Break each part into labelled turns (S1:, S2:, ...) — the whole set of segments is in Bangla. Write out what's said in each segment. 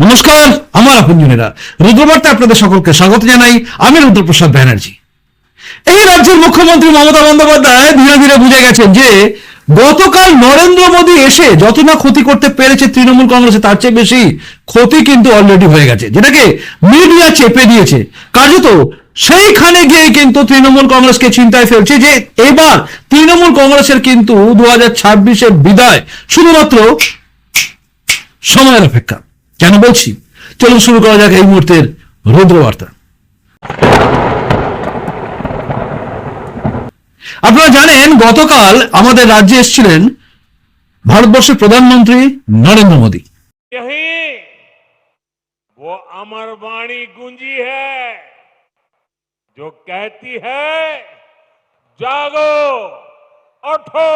S1: নমস্কার, আমার আপনজনেরা রুদ্রবার্তা আপনাদের সকলকে স্বাগত জানাই আমি রুদ্রপ্রসাদ ব্যানার্জি। এই রাজ্যের মুখ্যমন্ত্রী মমতা বন্দ্যোপাধ্যায় ধীরে ধীরে বুঝে গেছেন যে, গতকাল নরেন্দ্র মোদী এসে যত না ক্ষতি করতে পেরেছে তৃণমূল কংগ্রেসে, তার চেয়ে বেশি ক্ষতি কিন্তু অলরেডি হয়ে গেছে। যেটাকে মিডিয়া চেপে দিয়েছে। কার্যত সেইখানে গিয়ে কিন্তু তৃণমূল কংগ্রেসকে চিন্তায় ফেলছে যে, এবার তৃণমূল কংগ্রেসের কিন্তু দু হাজার বিদায় শুধুমাত্র সময়ের অপেক্ষা। কেন বলছি চলুন শুরু করা যাক এই মুহূর্তের রুদ্রবার্তা আপনারা জানেন গতকাল আমাদের রাজ্যে এসেছিলেন ভারতবর্ষের প্রধানমন্ত্রী নরেন্দ্র মোদী
S2: यही वो अमर वाणी गूंजी है जो कहती है जागो उठो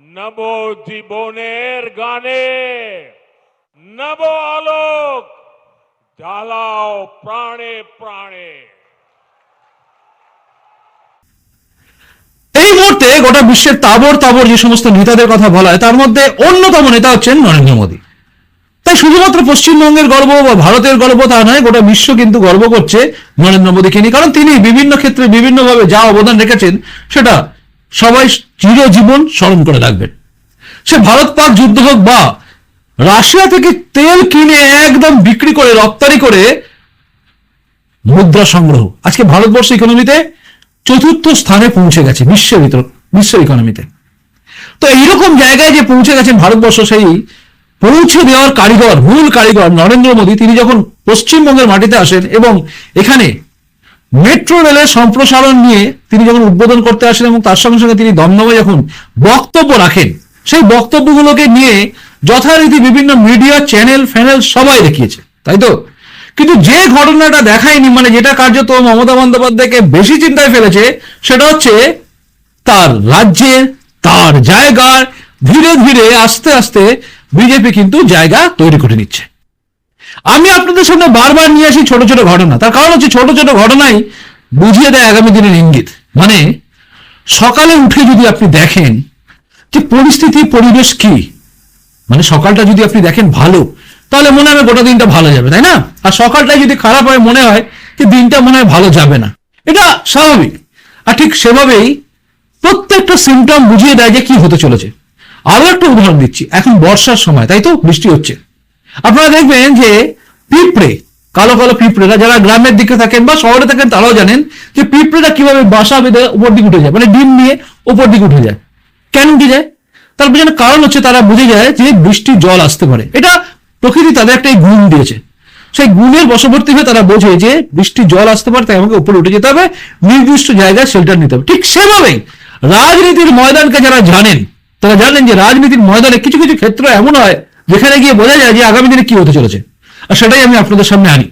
S2: नभो জীবনের গানে নবো আলোক জ্বালাও প্রাণে প্রাণে
S1: এই মুহূর্তে গোটা বিশ্বের তাবর তাবর যে সমস্ত নেতাদের কথা বলা হয়, তার মধ্যে অন্যতম নেতা হচ্ছেন নরেন্দ্র মোদী। তাই শুধুমাত্র পশ্চিমবঙ্গের গর্ব বা ভারতের গর্ব তা নয়, গোটা বিশ্ব কিন্তু গর্ব করছে নরেন্দ্র মোদীকে নিয়ে। কারণ তিনি বিভিন্ন ক্ষেত্রে বিভিন্নভাবে যা অবদান রেখেছেন, সেটা সবাই চিরজীবন স্মরণ করে রাখবেন। সে ভারত পাক যুদ্ধ হোক বা রাশিয়া থেকে তেল কিনে একদম বিক্রি করে, রপ্তানি করে মুদ্রা সংগ্রহ। আজকে ভারতবর্ষ ইকোনমিতে চতুর্থ স্থানে পৌঁছে গেছে, বিশ্বের ভিতর বিশ্ব ইকোনমিতে তো এইরকম জায়গায় যে পৌঁছে গেছেন ভারতবর্ষ, সেই পৌঁছে দেওয়ার কারিগর, মূল কারিগর নরেন্দ্র মোদী, তিনি যখন পশ্চিমবঙ্গের মাটিতে আসেন এবং এখানে মেট্রো রেলের সম্প্রসারণ নিয়ে তিনি যখন উদ্বোধন করতে আসেন এবং তার সঙ্গে সঙ্গে তিনি দমদমে যখন বক্তব্য রাখেন, সেই বক্তব্যগুলোকে নিয়ে যথারীতি বিভিন্ন মিডিয়া চ্যানেল ফ্যানেল সবাই দেখিয়েছে, তাই তো? কিন্তু যে ঘটনাটা দেখায়নি মানে যেটা কার্যত মমতা বন্দ্যোপাধ্যায়কে বেশি চিন্তায় ফেলেছে, সেটা হচ্ছে তার রাজ্যের তার জায়গার ধীরে ধীরে আস্তে আস্তে বিজেপি কিন্তু জায়গা তৈরি করে নিচ্ছে। আমি আপনাদের সামনে বারবার নিয়ে আসি ছোট ছোট ঘটনা। তার কারণ হচ্ছে ছোট ছোট ঘটনাই বুঝিয়ে দেয় আগামী দিনের ইঙ্গিত। মানে সকালে উঠে যদি আপনি দেখেন যে পরিস্থিতি, পরিবেশ কি মানে সকালটা যদি আপনি দেখেন ভালো, তাহলে মনে হবে গোটা দিনটা ভালো যাবে, তাই না? আর সকালটা যদি খারাপ হয়, মনে হয় যে দিনটা মনে হয় ভালো যাবে না। এটা স্বাভাবিক। আর ঠিক সেভাবেই প্রত্যেকটা সিমটম বুঝিয়ে দেয় যে কি হতে চলেছে। আরও একটা উদাহরণ দিচ্ছি। এখন বর্ষার সময়, তাই তো? বৃষ্টি হচ্ছে। আপনারা দেখবেন যে পিঁপড়ে, কালো কালো পিঁপড়েরা, যারা গ্রামের দিকে থাকেন বা শহরে থাকেন, তারাও জানেন যে পিঁপড়েরা কীভাবে বাসা বেঁধে উপর দিকে উঠে যায়। মানে ডিম নিয়ে উপর দিকে উঠে যায়। কেন উঠে যায়? তার পেছনে কারণ হচ্ছে তারা বুঝে যায় যে বৃষ্টির জল আসতে পারে। এটা প্রকৃতি তাদের একটা গুণ দিয়েছে। সেই গুণের বশবর্তী হয়ে তারা বোঝে যে বৃষ্টির জল আসতে পারে, তাই আমাকে উপরে উঠে যেতে হবে, নির্দিষ্ট জায়গায় শেল্টার নিতে হবে। ঠিক সেভাবেই রাজনীতির ময়দানকে যারা জানেন, তারা জানেন যে রাজনীতির ময়দানে কিছু কিছু ক্ষেত্র এমন হয় যেখানে গিয়ে বোঝা যায় যে আগামী দিনে কি হতে চলেছে। আর সেটাই আমি আপনাদের সামনে আনি।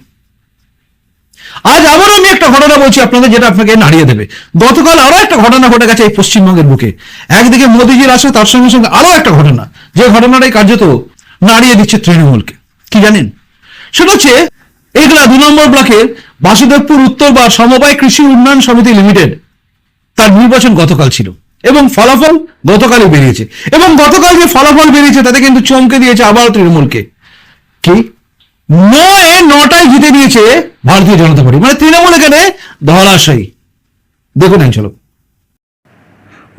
S1: আজ আবারও আমি একটা ঘটনা বলছি আপনাদের, যেটা আপনাকে নাড়িয়ে দেবে। গতকাল আরও একটা ঘটনা ঘটে গেছে এই পশ্চিমবঙ্গের বুকে। একদিকে মোদীজির আসে, তার সঙ্গে সঙ্গে আরও একটা ঘটনা, যে ঘটনাটাই কার্যত নাড়িয়ে দিচ্ছে তৃণমূলকে। কি জানেন? সেটা হচ্ছে, এগুলা দু নম্বর ব্লকের বাসুদেবপুর, উত্তর বা সমবায় কৃষি উন্নয়ন সমিতি লিমিটেড, তার নির্বাচন গতকাল ছিল। এবং ফলাফল গতকালই বেরিয়েছে। এবং গতকাল যে ফলাফল বেরিয়েছে, তাতে কিন্তু চমকে দিয়েছে আবার তৃণমূলকে। কি? নয়, নটায় জিতে দিয়েছে ভারতীয় জনতা পার্টি। মানে তৃণমূল এখানে ধরাশায়ী দেখুন এক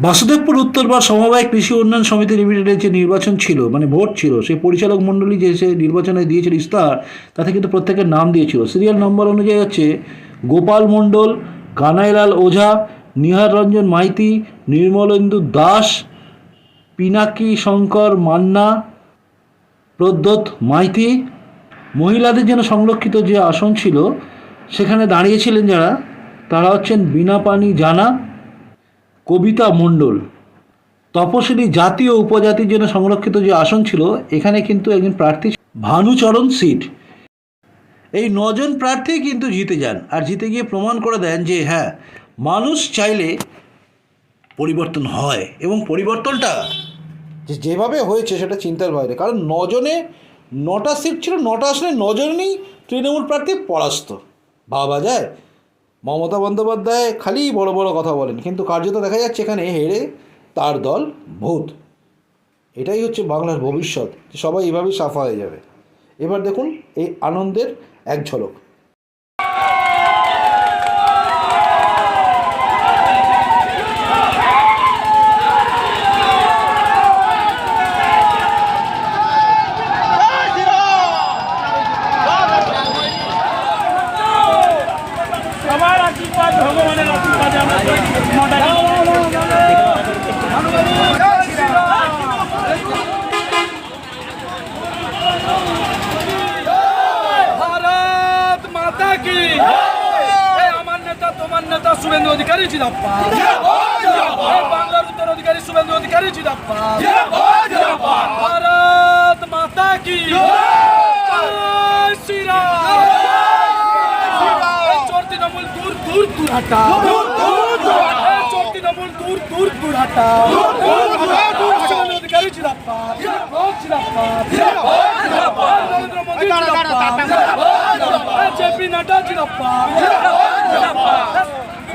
S1: বাসুদেবপুর, উত্তর বা সমবায় কৃষি উন্নয়ন সমিতি লিমিটেডের যে নির্বাচন ছিল মানে ভোট ছিল, সেই পরিচালক মণ্ডলী যে সে নির্বাচনে দিয়েছিল ইস্তাহার, তাতে কিন্তু প্রত্যেকের নাম দিয়েছিল। সিরিয়াল নম্বর অনুযায়ী হচ্ছে গোপাল মণ্ডল, কানাইলাল ওঝা, নিহার রঞ্জন মাইতি নির্মলেন্দু দাস, পিনাকি শঙ্কর মান্না, প্রদ্যোত মাইতি মহিলাদের জন্য সংরক্ষিত যে আসন ছিল, সেখানে দাঁড়িয়েছিলেন যারা, তারা হচ্ছেন বিনা পানি জানা, কবিতা মণ্ডল। তপশিলি জাতি ও উপজাতির জন্য সংরক্ষিত যে আসন ছিল, এখানে কিন্তু একজন প্রার্থী ভানুচরণ সিট এই নজন প্রার্থী কিন্তু জিতে যান আর জিতে গিয়ে প্রমাণ করে দেন যে হ্যাঁ মানুষ চাইলে পরিবর্তন হয় এবং পরিবর্তনটা যেভাবে হয়েছে সেটা চিন্তার বাইরে। কারণ নজনে নটা সিট ছিল, নটা আসনে নজনেই তৃণমূল প্রার্থী পরাস্ত। ভাবা যায়, মমতা বন্দ্যোপাধ্যায় খালি বড় বড় কথা বলেন, কিন্তু কার্যত দেখা যাচ্ছে এখানে হেরে তার দল ভূত। এটাই হচ্ছে বাংলার ভবিষ্যৎ সবাই এভাবেই সাফা হয়ে যাবে।
S3: এবার দেখুন, এই আনন্দের এক ঝলক
S4: সবার আশীর্বাদ ভগবানের আশীর্বাদে আমরা ভারত মাতা কি এই আমার নেতা তোমার নেতা শুভেন্দু অধিকারী জিরাপ্পা এই বাংলার উত্তর অধিকারী শুভেন্দু অধিকারী জিরাপ্পা ভারত মাতা কি চোর তৃণমূল দূর দূর দূর এই চোর তৃণমূল দূর দূর দূর শুভেন্দু অধিকারী জিরাপ্পা জিরাপ্পা নরেন্দ্র মোদী জিরাপ্পা জেপি নাড্ডা জিরাপ্পা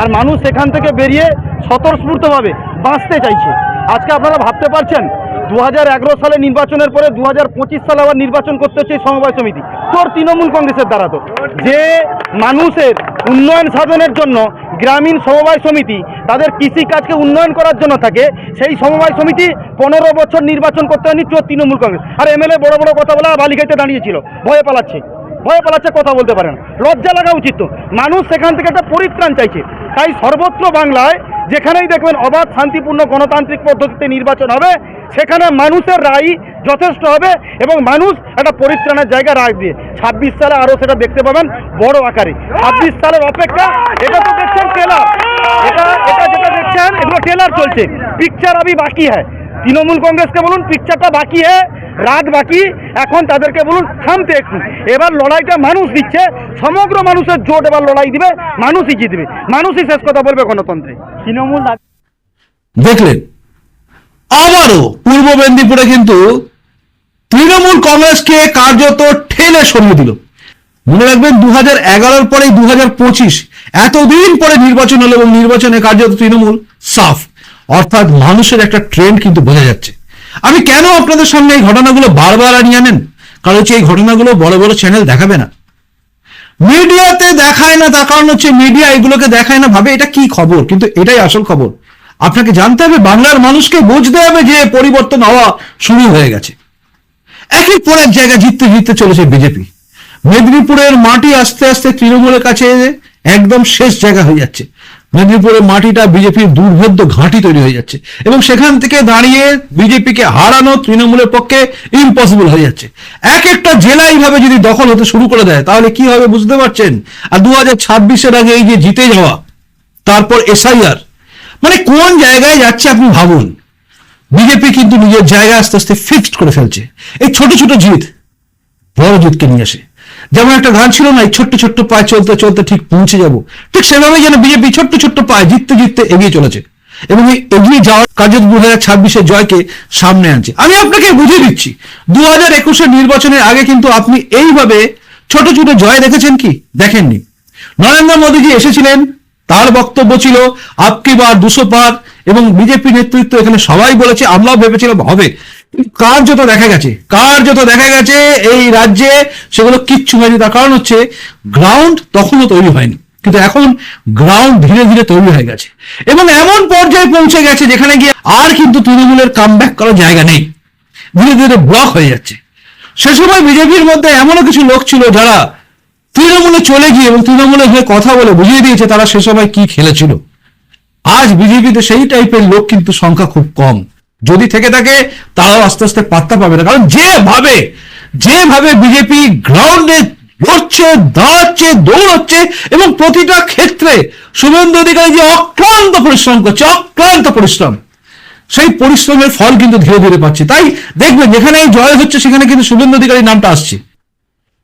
S5: আর মানুষ সেখান থেকে বেরিয়ে স্বতঃস্ফূর্তভাবে বাঁচতে চাইছে। আজকে আপনারা ভাবতে পারছেন দু সালে নির্বাচনের পরে দু সালে আবার নির্বাচন করতে হচ্ছে সমবায় সমিতি। তোর তৃণমূল কংগ্রেসের দ্বারা তো। যে মানুষের উন্নয়ন সাধনের জন্য গ্রামীণ সমবায় সমিতি তাদের কৃষিকাজকে উন্নয়ন করার জন্য থাকে, সেই সমবায় সমিতি পনেরো বছর নির্বাচন করতে হয়নি তোর তৃণমূল কংগ্রেস। আর এমএলএ বড় বড় কথা বলে বালিকাইতে দাঁড়িয়েছিল, ভয়ে পালাচ্ছে। ভয়ে পালাচ্ছে, কথা বলতে পারে না। লজ্জা লাগা উচিত তো। মানুষ সেখান থেকে একটা পরিত্রাণ চাইছে। তাই সর্বত্র বাংলায় যেখানেই দেখবেন অবাধ, শান্তিপূর্ণ গণতান্ত্রিক পদ্ধতিতে নির্বাচন হবে, সেখানে মানুষের রায় যথেষ্ট হবে এবং মানুষ একটা পরিত্রাণের জায়গা রাখবে ছাব্বিশ সালে আরও সেটা দেখতে পাবেন বড় আকারে। ছাব্বিশ সালের অপেক্ষা, এটা তো দেখছেন ট্রেলার এটা এটা যেটা দেখছেন, এগুলো ট্রেলার চলছে। পিকচার আবি বাকি হ্যাঁ তৃণমূল কংগ্রেসকে বলুন পিকচারটা বাকি হ্যাঁ রাত বাকি এখন তাদেরকে বলুন থামতে একটু। এবার লড়াইটা মানুষ দিচ্ছে সমগ্র মানুষের জোট এবার লড়াই দিবে মানুষই জিতবে। মানুষই শেষ কথা বলবে গণতন্ত্রে। তৃণমূল
S1: দেখলেন আবারও পূর্ব মেদিনীপুরে কিন্তু তৃণমূল কংগ্রেসকে কার্যত ঠেলে সরিয়ে দিল। মনে রাখবেন দু হাজার এগারোর পরে দু হাজার পঁচিশ এতদিন পরে নির্বাচন হলো এবং নির্বাচনে কার্যত তৃণমূল সাফ। অর্থাৎ মানুষের একটা ট্রেন্ড কিন্তু বোঝা যাচ্ছে। আমি কেন আপনাদের সামনে এই ঘটনাগুলো বারবার আনিয়ে আনেন? কারণ হচ্ছে এই ঘটনাগুলো বড় বড় চ্যানেল দেখাবে না। মিডিয়াতে দেখায় না, তার কারণ হচ্ছে মিডিয়া এগুলোকে দেখায় না, ভাবে এটা কি খবর? কিন্তু এটাই আসল খবর। আপনাকে জানতে হবে, বাংলার মানুষকে বুঝতে হবে যে পরিবর্তন হওয়া শুরু হয়ে গেছে। একের পর এক জায়গায় জিততে জিততে চলেছে বিজেপি মেদিনীপুরের মাটি আস্তে আস্তে তৃণমূলের কাছে একদম শেষ জায়গা হয়ে যাচ্ছে। মেদিনীপুরের মাটিটা বিজেপির দুর্ভেদ্য ঘাঁটি তৈরি হয়ে যাচ্ছে এবং সেখান থেকে দাঁড়িয়ে বিজেপিকে হারানো তৃণমূলের পক্ষে ইম্পসিবল হয়ে যাচ্ছে। এক একটা জেলা এইভাবে যদি দখল হতে শুরু করে দেয়, তাহলে কি হবে বুঝতে পারছেন? আর দু হাজার ছাব্বিশের আগে এই যে জিতে যাওয়া, তারপর এসআইআর মানে কোন জায়গায় যাচ্ছে আপনি ভাবুন? বিজেপি কিন্তু নিজের জায়গা আস্তে আস্তে ফিক্সড করে ফেলছে। এই ছোট ছোট জিত, বড় জিতকে নিয়ে আসে। যেমন একটা গান ছিল না, এই ছোট্ট ছোট্ট পায়ে চলতে চলতে ঠিক পৌঁছে যাব। ঠিক সেভাবে যেন বিজেপি ছোট্ট ছোট্ট পায়ে জিততে জিততে এগিয়ে চলেছে এবং এই এগিয়ে যাওয়ার কার্যত দু হাজার ছাব্বিশের জয়কে সামনে আনছে। আমি আপনাকে বুঝিয়ে দিচ্ছি, দু হাজার একুশের নির্বাচনের আগে কিন্তু আপনি এইভাবে ছোট ছোট জয় দেখেছেন কি? দেখেননি। নরেন্দ্র মোদীজি এসেছিলেন, তার বক্তব্য ছিল আপকি বার দুশো পার এবং বিজেপি নেতৃত্ব এখানে সবাই বলেছে, আমরাও ভেবেছিলাম হবে। কার্যত দেখা গেছে? কার্যত দেখা গেছে এই রাজ্যে? সেগুলো কিচ্ছু হয়নি। তার কারণ হচ্ছে গ্রাউন্ড তখনও তৈরি হয়নি। কিন্তু এখন গ্রাউন্ড ধীরে ধীরে তৈরি হয়ে গেছে। এবং এমন পর্যায়ে পৌঁছে গেছে যেখানে গিয়ে আর কিন্তু তৃণমূলের কাম ব্যাক করার জায়গা নেই। ধীরে ধীরে ব্লক হয়ে যাচ্ছে। সে সময় বিজেপির মধ্যে এমনও কিছু লোক ছিল যারা তৃণমূলে চলে গিয়ে এবং তৃণমূলের হয়ে কথা বলে বুঝিয়ে দিয়েছে তারা সে সময় কি খেলেছিল। আজ বিজেপিতে সেই টাইপের লোক কিন্তু সংখ্যা খুব কম। যদি থেকে থাকে, তারাও আস্তে আস্তে পাত্তা পাবে না। কারণ যেভাবে যেভাবে বিজেপি গ্রাউন্ডে লড়ছে, দাঁড়াচ্ছে, দৌড়চ্ছে এবং প্রতিটা ক্ষেত্রে শুভেন্দু অধিকারী যে অক্লান্ত পরিশ্রম করছে, অক্লান্ত পরিশ্রম, সেই পরিশ্রমের ফল কিন্তু ধীরে ধীরে পাচ্ছে। তাই দেখবেন যেখানে জয় হচ্ছে, সেখানে কিন্তু শুভেন্দু অধিকারীর নামটা আসছে।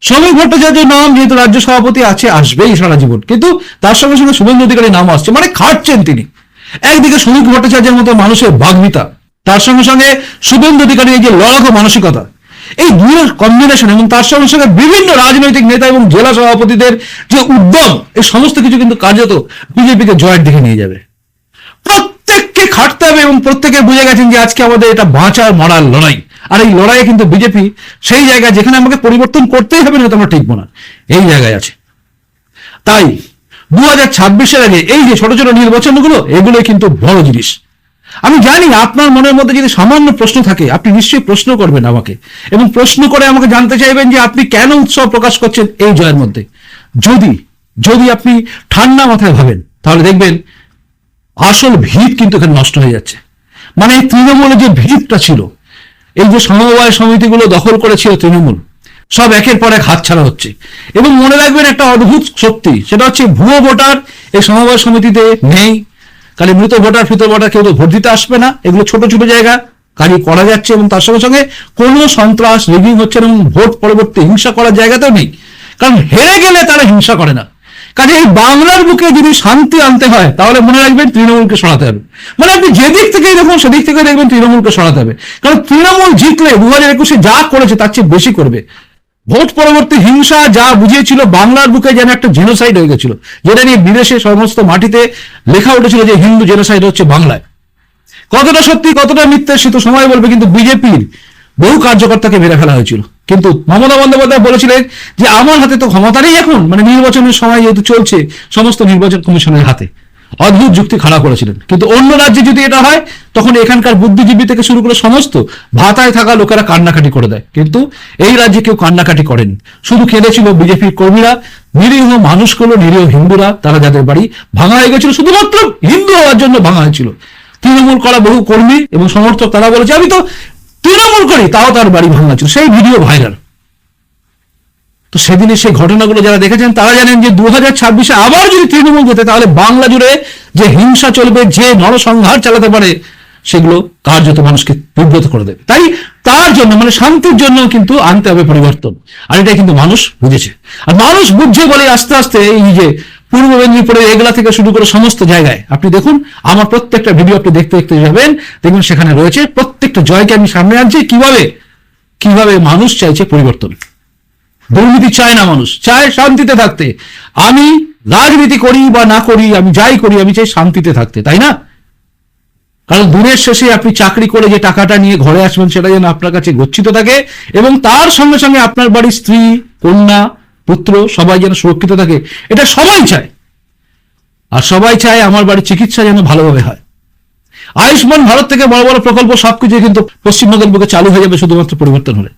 S1: শ্রমিক ভট্টাচার্যের নাম যেহেতু রাজ্য সভাপতি আছে, আসবেই সারা জীবন। কিন্তু তার সঙ্গে সঙ্গে শুভেন্দু অধিকারী নাম আসছে। মানে খাটছেন তিনি। একদিকে শ্রমিক ভট্টাচার্যের মতো মানুষের বাগ্মিতা তার সঙ্গে সঙ্গে শুভেন্দু অধিকারী এই যে লড়াকো মানসিকতা। এই দুয়ের কম্বিনেশন এবং তার সঙ্গে সঙ্গে বিভিন্ন রাজনৈতিক নেতা এবং জেলা সভাপতিদের যে উদ্যম, এই সমস্ত কিছু কিন্তু কার্যত বিজেপিকে জয়ের দিকে নিয়ে যাবে। প্রত্যেককে খাটতে হবে এবং প্রত্যেকে বুঝে গেছেন যে আজকে আমাদের এটা বাঁচার মরার লড়াই। আর এই লড়াইয়ে কিন্তু বিজেপি সেই জায়গায় যেখানে আমাকে পরিবর্তন করতেই হবে না তোমরা টিকবো না এই জায়গায় আছে। তাই দু হাজার ছাব্বিশের আগে এই যে ছোট ছোট নির্বাচনগুলো এগুলো কিন্তু বড় জিনিস। আমি জানি আপনার মনের মধ্যে যদি সামান্য প্রশ্ন থাকে, আপনি নিশ্চয়ই প্রশ্ন করবেন আমাকে। এবং প্রশ্ন করে আমাকে জানতে চাইবেন যে আপনি কেন উৎসাহ প্রকাশ করছেন এই জয়ের মধ্যে। যদি যদি আপনি ঠান্ডা মাথায় ভাবেন, তাহলে দেখবেন আসল ভিত কিন্তু এখানে নষ্ট হয়ে যাচ্ছে। মানে এই তৃণমূলের যে ভিতটা ছিল, এই যে সমবায় সমিতিগুলো দখল করেছিল তৃণমূল সব একের পর এক হাতছাড়া হচ্ছে। এবং মনে রাখবেন একটা অদ্ভুত শক্তি, সেটা হচ্ছে ভুয়ো ভোটার এই সমবায় সমিতিতে নেই। কালে মৃত ভোটার, ফিত ভোটার কেউ তো ভোট দিতে আসবে না। এগুলো ছোট ছোট জায়গা কাজই করা যাচ্ছে এবং তার সঙ্গে সঙ্গে কোনো সন্ত্রাস, রিগিং হচ্ছে এবং ভোট পরবর্তী হিংসা করার জায়গাতেও নেই। কারণ হেরে গেলে তারা হিংসা করে না। কাজে এই বাংলার বুকে যদি শান্তি আনতে হয়, তাহলে মনে রাখবেন তৃণমূলকে সরাতে হবে। মানে আপনি যেদিক থেকেই দেখুন, সেদিক থেকে দেখবেন তৃণমূলকে সরাতে হবে। কারণ তৃণমূল জিতলে দু হাজার একুশে যা করেছে, তার চেয়ে বেশি করবে। ভোট পরবর্তী হিংসা যা বুঝিয়েছিল বাংলার বুকে যেন একটা জেনোসাইড হয়ে গেছিল, যেটা নিয়ে বিদেশে সমস্ত মাটিতে লেখা উঠেছিল যে হিন্দু জেনোসাইড হচ্ছে বাংলায়। কতটা সত্যি, কতটা মিথ্যে, সে তো সময় বলবে, কিন্তু বিজেপির বহু কার্যকর্তাকে মেরে ফেলা হয়েছিল। কিন্তু মমতা বন্দ্যোপাধ্যায় বলেছিলেন যে আমার হাতে তো ক্ষমতা নেই এখন মানে নির্বাচনের সময় যেহেতু চলছে, সমস্ত নির্বাচন কমিশনের হাতে। অদ্ভুত যুক্তি খাড়া করেছিলেন। কিন্তু অন্য রাজ্যে যদি এটা হয়, তখন এখানকার বুদ্ধিজীবী থেকে শুরু করে সমস্ত ভাতায় থাকা লোকেরা কান্নাকাটি করে দেয়। কিন্তু এই রাজ্যে কেউ কান্নাকাটি করেন। শুধু কেঁদেছিল বিজেপির কর্মীরা, নিরীহ মানুষগুলো, নিরীহ হিন্দুরা, তারা যাদের বাড়ি ভাঙা হয়ে গেছিল, শুধুমাত্র হিন্দু হওয়ার জন্য ভাঙা হয়েছিল। তৃণমূল করা বহু কর্মী এবং সমর্থক তারা বলেছে, আমি তো তৃণমূল করি, তাও তার বাড়ি ভাঙা ছিল সেই ভিডিও ভাইরাল তো সেদিনে সেই ঘটনাগুলো যারা দেখেছেন, তারা জানেন যে দু হাজার ছাব্বিশে আবার যদি তৃণমূল যেতে তাহলে বাংলা জুড়ে যে হিংসা চলবে, যে নরসংহার চালাতে পারে, সেগুলো কার্যত মানুষকে বিব্রত করে দেবে। তাই তার জন্য মানে শান্তির জন্য কিন্তু আনতে হবে পরিবর্তন। আর এটাই কিন্তু মানুষ বুঝেছে। আর মানুষ বুঝছে বলে আস্তে আস্তে এই যে পূর্ব মেদিনীপুরের এগুলা থেকে শুরু করে সমস্ত জায়গায়। আপনি দেখুন, আমার প্রত্যেকটা ভিডিও আপনি দেখতে দেখতে যাবেন, দেখবেন সেখানে রয়েছে প্রত্যেকটা জয়কে আমি সামনে আনছি। কীভাবে? কীভাবে মানুষ চাইছে পরিবর্তন? দুর্নীতি চায় না মানুষ, চায় শান্তিতে থাকতে। আমি রাজনীতি করি বা না করি, আমি যাই করি, আমি চাই শান্তিতে থাকতে, তাই না? কারণ দিনের শেষে আপনি চাকরি করে যে টাকাটা নিয়ে ঘরে আসবেন সেটা যেন আপনার কাছে গচ্ছিত থাকে এবং তার সঙ্গে সঙ্গে আপনার বাড়ির স্ত্রী, কন্যা, পুত্র সবাই যেন সুরক্ষিত থাকে। এটা সবাই চায়। আর সবাই চায় আমার বাড়ির চিকিৎসা যেন ভালোভাবে হয়। আয়ুষ্মান ভারত থেকে বড় বড় প্রকল্প সবকিছু কিন্তু পশ্চিমবঙ্গের বুকে চালু হয়ে যাবে শুধুমাত্র পরিবর্তন হলে।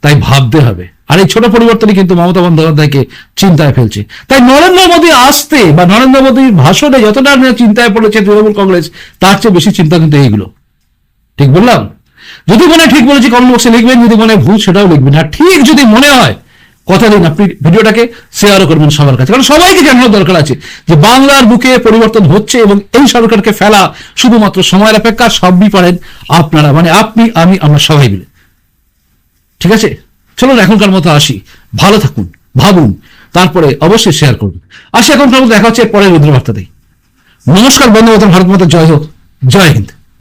S1: তাই ভাবতে হবে। আর এই ছোট পরিবর্তনই কিন্তু মমতা বন্দ্যোপাধ্যায়কে চিন্তায় ফেলছে। তাই নরেন্দ্র মোদী আসতে বা নরেন্দ্র মোদীর ভাষণে যতটা চিন্তায় পড়েছে তৃণমূল কংগ্রেস, তার চেয়ে বেশি চিন্তা কিন্তু এইগুলো। ঠিক বললাম? যদি মনে ঠিক বলেছি, কমেন্ট লিখবেন, যদি মনে ভুল, সেটাও লিখবেন। আর ঠিক যদি মনে হয়, কথা দিন আপনি ভিডিওটাকে শেয়ারও করবেন সবার কাছে। কারণ সবাইকে জানানোর দরকার আছে যে বাংলার বুকে পরিবর্তন হচ্ছে এবং এই সরকারকে ফেলা শুধুমাত্র সময়ের অপেক্ষা, সবই পারেন আপনারা। মানে আপনি, আমি, আমরা সবাই মিলে। ঠিক আছে? চলুন এখনকার মতো আসি। ভালো থাকুন, ভাবুন, তারপরে অবশ্যই শেয়ার করুন। আসি এখনকার মতো, দেখা হচ্ছে পরের রুদ্রবার্তাতেই নমস্কার বন্ধু ভারত মাতা জয় হোক। জয় হিন্দ।